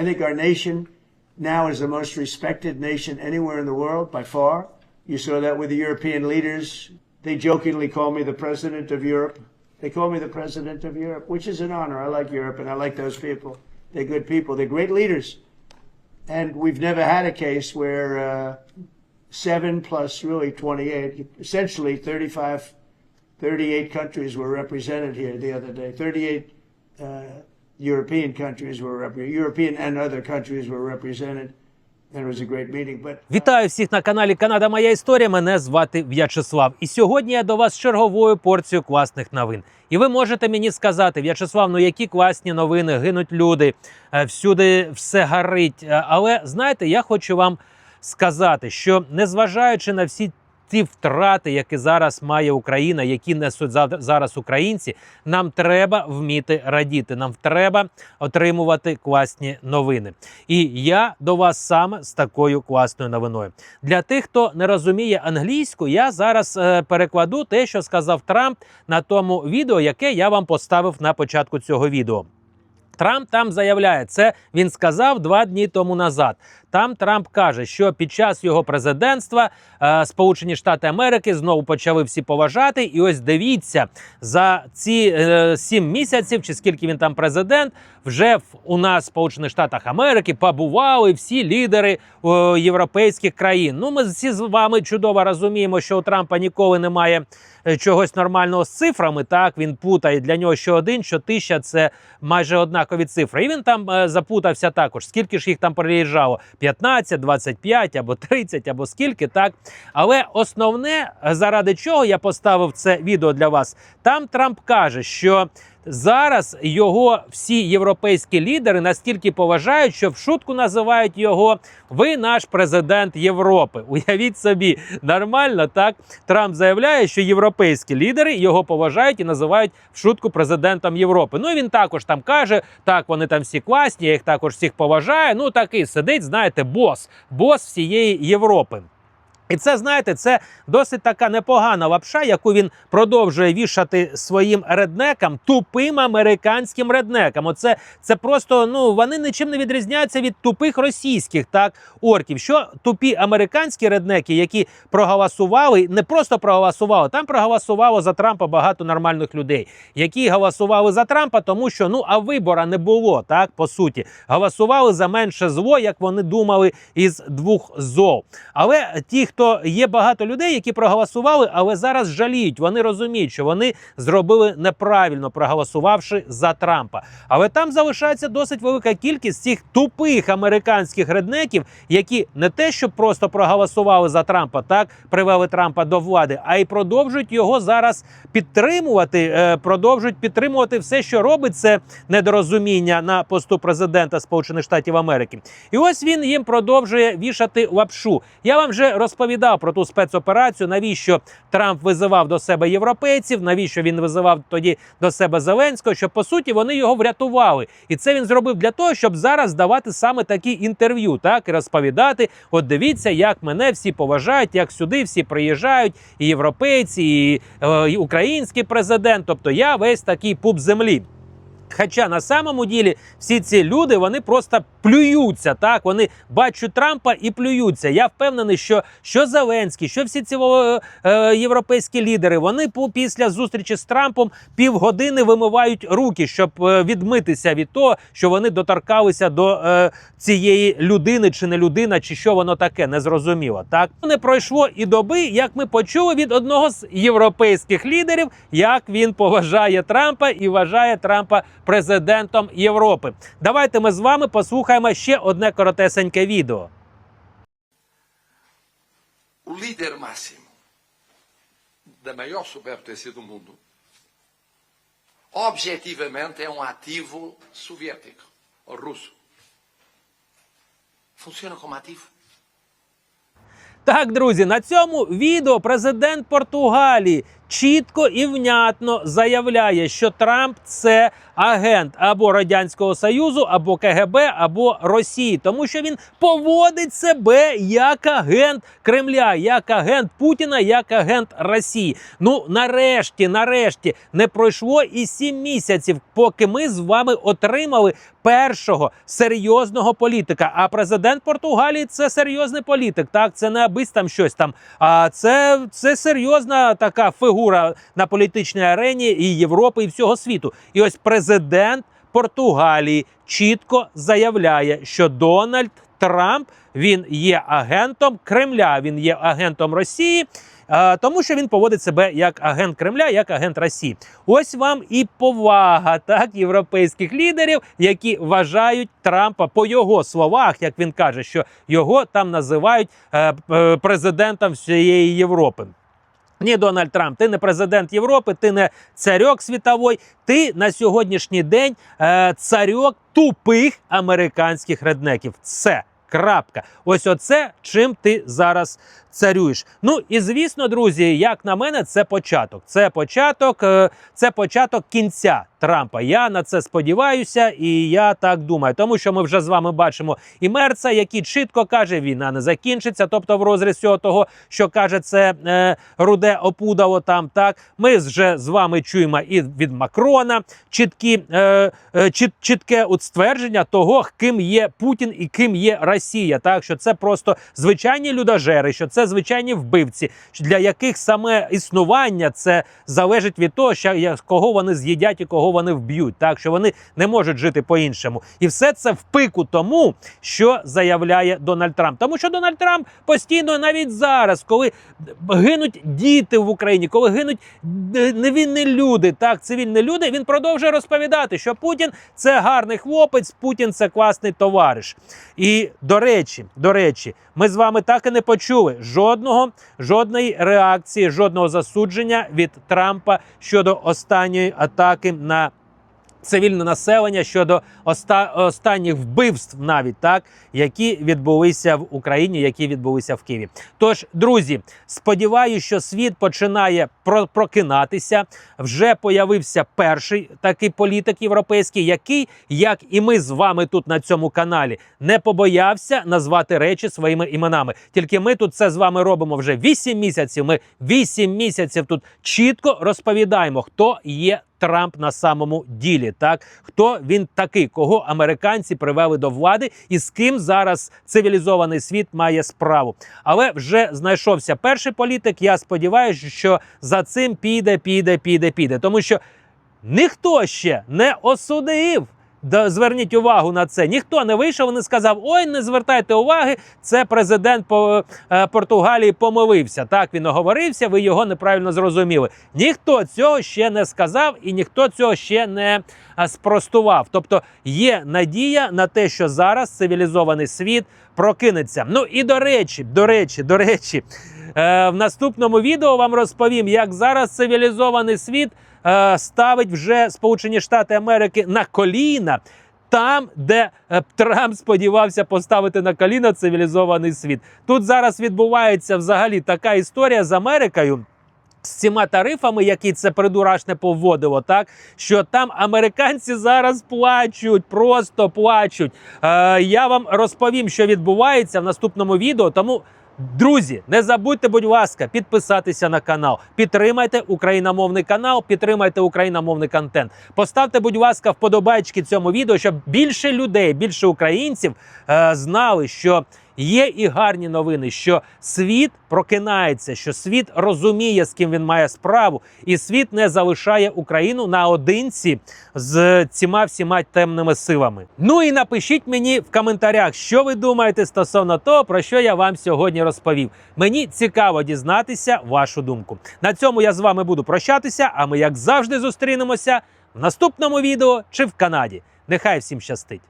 I think our nation now is the most respected nation anywhere in the world by far. You saw that with the European leaders. They jokingly call me the president of Europe. They call me the president of Europe, which is an honor. I like Europe and I like those people. They're good people. They're great leaders. And we've never had a case where uh, seven plus really 28, essentially 35, 38 countries were represented here the other day. 38 uh, European countries were European and other countries were represented. But Вітаю всіх на каналі Канада. Моя історія. Мене звати В'ячеслав. І сьогодні я до вас черговою порцією класних новин. І ви можете мені сказати, В'ячеслав, ну які класні новини, гинуть люди, е, всюди все горить. Е, Але знаєте, я хочу вам сказати, що незважаючи на всі ті втрати, які зараз має Україна, які несуть зараз українці, нам треба вміти радіти. Нам треба отримувати класні новини. І я до вас саме з такою класною новиною. Для тих, хто не розуміє англійську, я зараз е, перекладу те, що сказав Трамп на тому відео, яке я вам поставив на початку цього відео. Трамп там заявляє, це він сказав два дні тому назад. Там Трамп каже, що під час його президентства е, Сполучені Штати Америки знову почали всі поважати. І ось дивіться за ці е, сім місяців, чи скільки він там президент, вже в, у нас в Сполучених Штатах Америки побували всі лідери е, європейських країн. Ну, ми всі з вами чудово розуміємо, що у Трампа ніколи немає е, чогось нормального з цифрами. Так він путає для нього що один, що тисяча це майже однакові цифри. І він там е, запутався також. Скільки ж їх там переїжджало? 15, 25 або 30, або скільки так. Але основне, заради чого я поставив це відео для вас, там Трамп каже, що. Зараз його всі європейські лідери настільки поважають, що в шутку називають його ви наш президент Європи. Уявіть собі, нормально так. Трамп заявляє, що європейські лідери його поважають і називають в шутку президентом Європи. Ну і він також там каже: так, вони там всі класні, я їх також всіх поважаю. Ну такий сидить, знаєте, бос, бос всієї Європи. І це знаєте, це досить така непогана лапша, яку він продовжує вішати своїм реднекам, тупим американським реднекам. Оце це просто ну вони нічим не відрізняються від тупих російських так орків. Що тупі американські реднеки, які проголосували, не просто проголосували, там проголосувало за Трампа багато нормальних людей, які голосували за Трампа, тому що ну а вибора не було так по суті. Голосували за менше зло, як вони думали, із двох зол. Але ті, хто є багато людей, які проголосували, але зараз жаліють. Вони розуміють, що вони зробили неправильно, проголосувавши за Трампа. Але там залишається досить велика кількість цих тупих американських реднеків, які не те, що просто проголосували за Трампа, так привели Трампа до влади, а й продовжують його зараз підтримувати. е, Продовжують підтримувати все, що робить це недорозуміння на посту президента Сполучених Штатів Америки. І ось він їм продовжує вішати лапшу. Я вам вже розповідав про ту спецоперацію, навіщо Трамп визивав до себе європейців, навіщо він визивав тоді до себе Зеленського, що по суті вони його врятували. І це він зробив для того, щоб зараз давати саме такі інтерв'ю, так і розповідати: от дивіться, як мене всі поважають, як сюди всі приїжджають, і європейці, і, е, і український президент. Тобто я весь такий пуп землі. Хоча на самому ділі всі ці люди вони просто плюються. Так вони бачать Трампа і плюються. Я впевнений, що що Зеленський, що всі ці е, європейські лідери, вони після зустрічі з Трампом півгодини вимивають руки, щоб е, відмитися від того, що вони доторкалися до е, цієї людини, чи не людина, чи що воно таке, незрозуміло. Так не пройшло і доби, як ми почули від одного з європейських лідерів, як він поважає Трампа і вважає Трампа президентом Європи. Давайте ми з вами послухаємо ще одне коротесеньке відео. o líder máximo da maior superpotência do mundo, objetivamente é um ativo soviético ou russo. Funciona como ativo. Так, друзі, на цьому відео президент Португалії чітко і внятно заявляє, що Трамп це агент або Радянського Союзу, або КГБ, або Росії, тому що він поводить себе як агент Кремля, як агент Путіна, як агент Росії. Ну нарешті, нарешті, не пройшло і сім місяців, поки ми з вами отримали першого серйозного політика. А президент Португалії це серйозний політик. Так, це не абись там щось там. А це, це серйозна така фігура на політичній арені і Європи, і всього світу. І ось президент Португалії чітко заявляє, що Дональд Трамп він є агентом Кремля, він є агентом Росії. е, Тому що він поводить себе як агент Кремля, як агент Росії. Ось вам і повага так європейських лідерів, які вважають Трампа по його словах, як він каже, що його там називають е, е, президентом всієї Європи. Ні, Дональд Трамп, ти не президент Європи, ти не царьок світовий, ти на сьогоднішній день е, царьок тупих американських реднеків. Це. Крапка. Ось оце чим ти зараз царюєш. Ну і звісно, друзі, як на мене, це початок. Це початок, е, це початок кінця Трампа. Я на це сподіваюся, і я так думаю. Тому що ми вже з вами бачимо і Мерца, який чітко каже, війна не закінчиться. Тобто, в розріз всього того, що каже це е, руде опудало там. Так ми вже з вами чуємо і від Макрона чіткі е, е, чіт, чітке от ствердження того, ким є Путін і ким є Росія. Так що це просто звичайні людожери, що це звичайні вбивці, для яких саме існування це залежить від того, що я- кого вони з'їдять і кого вони вб'ють. Так що вони не можуть жити по-іншому, і все це в пику тому, що заявляє Дональд Трамп. Тому що Дональд Трамп постійно, навіть зараз, коли гинуть діти в Україні, коли гинуть невинні люди, так цивільні люди, він продовжує розповідати, що Путін це гарний хлопець, Путін це класний товариш. І до речі, до речі, ми з вами так і не почули жодного, жодної реакції, жодного засудження від Трампа щодо останньої атаки на. Цивільне населення щодо оста- останніх вбивств, навіть так, які відбулися в Україні, які відбулися в Києві. Тож, друзі, сподіваюся, що світ починає про- прокинатися. Вже появився перший такий політик європейський, який, як і ми з вами тут на цьому каналі, не побоявся назвати речі своїми іменами. Тільки ми тут це з вами робимо вже 8 місяців. Ми 8 місяців тут чітко розповідаємо, хто є Трамп на самому ділі. Так хто він такий, кого американці привели до влади, і з ким зараз цивілізований світ має справу. Але вже знайшовся перший політик. Я сподіваюся, що за цим піде, піде, піде, піде, тому що ніхто ще не осудив. Зверніть увагу на це. Ніхто не вийшов і не сказав: Ой, не звертайте уваги, це президент е, Португалії помилився. Так він оговорився, ви його неправильно зрозуміли. Ніхто цього ще не сказав і ніхто цього ще не е, спростував. Тобто є надія на те, що зараз цивілізований світ прокинеться. Ну і до речі, до речі, до речі, е, в наступному відео вам розповім, як зараз цивілізований світ е, ставить вже Сполучені Штати Америки на коліна. Там, де е, Трамп сподівався поставити на коліна цивілізований світ, тут зараз відбувається взагалі така історія з Америкою. З цими тарифами, які це придурашне поводило, так що там американці зараз плачуть, просто плачуть. Е, я вам розповім, що відбувається в наступному відео. Тому, друзі, не забудьте, будь ласка, підписатися на канал, підтримайте україномовний канал, підтримайте україномовний контент. Поставте, будь ласка, вподобайки цьому відео, щоб більше людей, більше українців е, знали, що є і гарні новини, що світ прокинається, що світ розуміє, з ким він має справу, і світ не залишає Україну наодинці з цими всіма темними силами. Ну і напишіть мені в коментарях, що ви думаєте стосовно того, про що я вам сьогодні розповів. Мені цікаво дізнатися вашу думку. На цьому я з вами буду прощатися. А ми, як завжди, зустрінемося в наступному відео чи в Канаді. Нехай всім щастить!